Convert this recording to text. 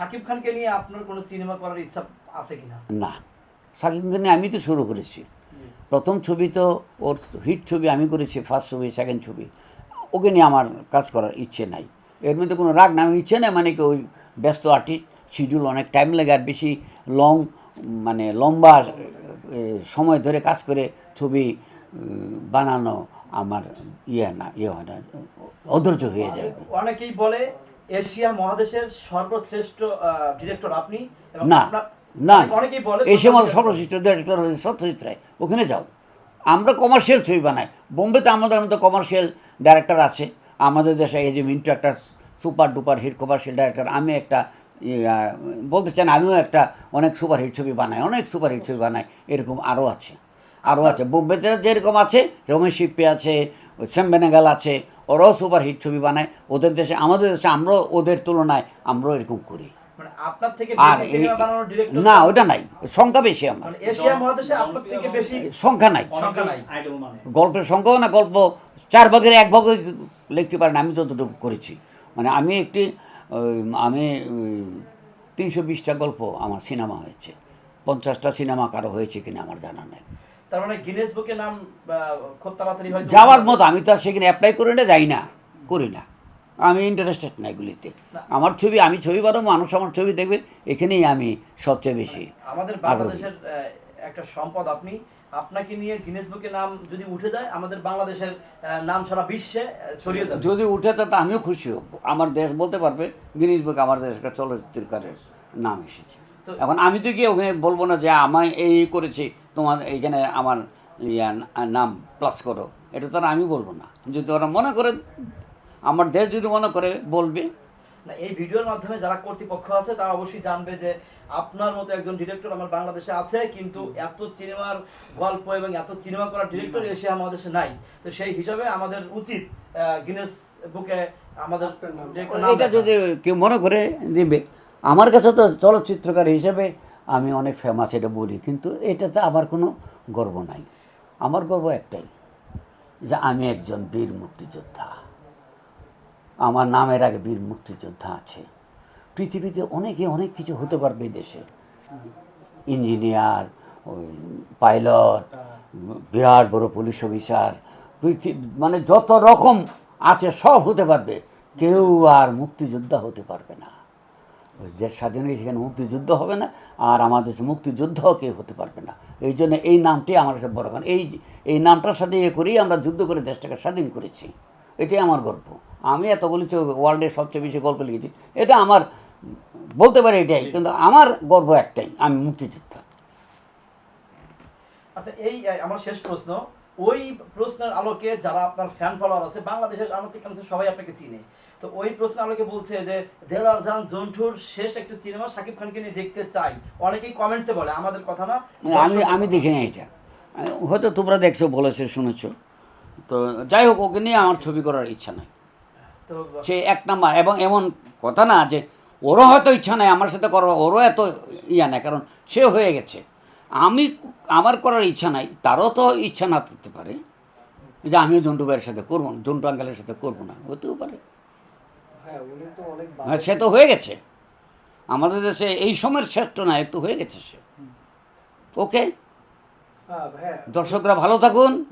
শাকিব খানকে নিয়ে আপনার কোনো সিনেমা করার ইচ্ছা আছে কিনা? না। সাকিবকে নিয়ে আমি তো শুরু করেছি। প্রথম ছবি তো ওর হিট ছবি আমি করেছি ফার্স্ট ছবি সেকেন্ড ছবি। ওকে নিয়ে আমার কাজ করার ইচ্ছে নাই। এর মধ্যে কোনো রাগ না ইচ্ছে নেই মানে কি ওই ব্যস্ত আর্টিস্ট শিডিউল অনেক টাইম লাগে আর বেশি লং মানে লম্বা সময় ধরে কাজ করে ছবি বানানো আমার ইয়ে না ইয়ে হয় না অধৈর্য হয়ে যায়। অনেকেই বলে এশিয়া মহাদেশের সর্বশ্রেষ্ঠ ডিরেক্টর আপনি? না না অনেকেই বলে এসে আমার সর্বশ্রেষ্ঠ ডিরেক্টর হলেন সত্যজিৎ রায়। ওখানে যাও। আমরা কমার্শিয়াল ছবি বানাই। বোম্বেতে আমাদের মতো কমার্শিয়াল ডাইরেক্টর আছে। আমাদের দেশে এই যে মিন্টু একটা super duper hit commercial director আমি একটা বলতে চান আমিও একটা অনেক সুপার হিট ছবি বানাই অনেক সুপার হিট ছবি বানাই এরকম আরও আছে। আরও আছে। বোম্বেতে যেরকম আছে রমেশ শিল্পী আছে শ্যাম বেনাগাল আছে ওরাও সুপার হিট ছবি বানায় ওদের দেশে আমাদের দেশে আমরাও ওদের তুলনায় আমরাও এরকম করি। মানে আর বেশি এই সিনেমা বানানোর ডিরেক্টর না ওটা নাই সংখ্যা বেশি আমার। মানে এশিয়া মহাদেশে আপনার থেকে বেশি সংখ্যা নাই। সংখ্যা নাই। আইডল মানে। গল্পের সংখ্যাও না গল্প চার ভাগের এক ভাগে লিখতে পারেন আমি যতটুকু করেছি। মানে আমি একটি আমি তিনশো বিশটা গল্প আমার সিনেমা হয়েছে। পঞ্চাশটা সিনেমা কারও হয়েছে কিনা আমার জানা নেই। তার মানে গিনেস বুকে নাম খুব তাড়াতাড়ি হয়তো যাওয়ার মতো আমি তো আর সেখানে অ্যাপ্লাই করে না যাই না করি না। আমি ইন্টারেস্টেড না এগুলিতে। আমার ছবি আমি ছবি বানাবো মানুষ আমার ছবি দেখবে এখানেই আমি সবচেয়ে বেশি আমাদের বাংলাদেশের একটা সম্পদ আপনি আপনাকে নিয়ে গিনেস বুকে নাম যদি উঠে যায় আমাদের বাংলাদেশের নাম সারা বিশ্বে ছড়িয়ে যাবে। যদি উঠে তো আমিও খুশি হব। আমার দেশ বলতে পারবে গিনিস বুকে আমার দেশ একটা চলচ্চিত্রকারের নাম এসেছে। এখন আমি তো গিয়ে ওখানে বলব না যে আমায় এই করেছি তোমার এইখানে আমার নাম প্লাস করো। এটা তো আর আমি বলব না। যদি ওরা মনে করে আমার দেশ যদি মনে করে বলবে। না এই ভিডিওর মাধ্যমে যারা কর্তৃপক্ষ আছে তারা অবশ্যই জানবে যে আপনার মতো একজন ডিরেক্টর আমার বাংলাদেশে আছে কিন্তু এত সিনেমার গল্প এবং এত সিনেমা করার ডিরেক্টর এশিয়া আমাদের দেশে নাই। তো সেই হিসাবে আমাদের উচিত গিনেস বুকে আমাদের এটা যদি কেউ মনে করে দিবে। আমার কাছে তো চলচ্চিত্রকার হিসেবে আমি অনেক ফেমাস এটা বলি, কিন্তু এটাতে আমার কোনো গর্ব নাই। আমার গর্ব একটাই, যে আমি একজন বীর মুক্তিযোদ্ধা। আমার নামের আগে বীর মুক্তিযোদ্ধা আছে। পৃথিবীতে অনেকে অনেক কিছু হতে পারবে দেশে। ইঞ্জিনিয়ার পাইলট, বিরাট বড় পুলিশ অফিসার মানে যত রকম আছে সব হতে পারবে। কেউ আর মুক্তিযোদ্ধা হতে পারবে না। দেশ স্বাধীন হয়ে সেখানে মুক্তিযুদ্ধ হবে না আর আমাদের দেশে মুক্তিযোদ্ধাও কেউ হতে পারবে না। এই জন্য এই নামটি আমার কাছে বড় কারণ। এই এই নামটার সাথে ইয়ে করেই আমরা যুদ্ধ করে দেশটাকে স্বাধীন করেছি। এটাই আমার গল্প আমি এতগুলি ওয়ার্ল্ডের সবচেয়ে বেশি গল্প লিখেছি। এটা আমার বলতে পারি এটাই কিন্তু আমার গর্ব একটাই আমি মুক্তিযোদ্ধা। আচ্ছা এই আমার শেষ প্রশ্ন। ওই প্রশ্নের আলোকে যারা আপনার ফ্যান ফলোয়ার আছে বাংলাদেশের আমার থেকে সবাই আপনাকে চিনে। তো ওই প্রশ্নের আলোকে বলছে যে দেলার জান জন্টুর শেষ একটা সিনেমা শাকিব খানকে নিয়ে দেখতে চাই। অনেকেই কমেন্টসে বলে আমাদের কথা না। আমি আমি দেখি না এটা। হয়তো তোমরা দেখছ বলেছ শুনেছো। তো যাই হোক ওকে নিয়ে আমার ছবি করার ইচ্ছা নাই। তো সে এক নাম্বার এবং এমন কথা না যে ওরও হয়তো ইচ্ছা নাই আমার সাথে করার ওরও এত ইয়া নাই কারণ সে হয়ে গেছে। আমি আমার করার ইচ্ছা নাই তারও তো ইচ্ছা না থাকতে পারে। যে আমিও জন্টু ভাইয়ের সাথে করব না জন্টু আঙ্কেলের সাথে করব না হতেও পারে। হ্যাঁ হ্যাঁ, সে তো হয়ে গেছে। আমাদের দেশে এই সময়ের শ্রেষ্ঠ নায়ক তো হয়ে গেছে সে। ওকে? হ্যাঁ। দর্শকরা ভালো থাকুন।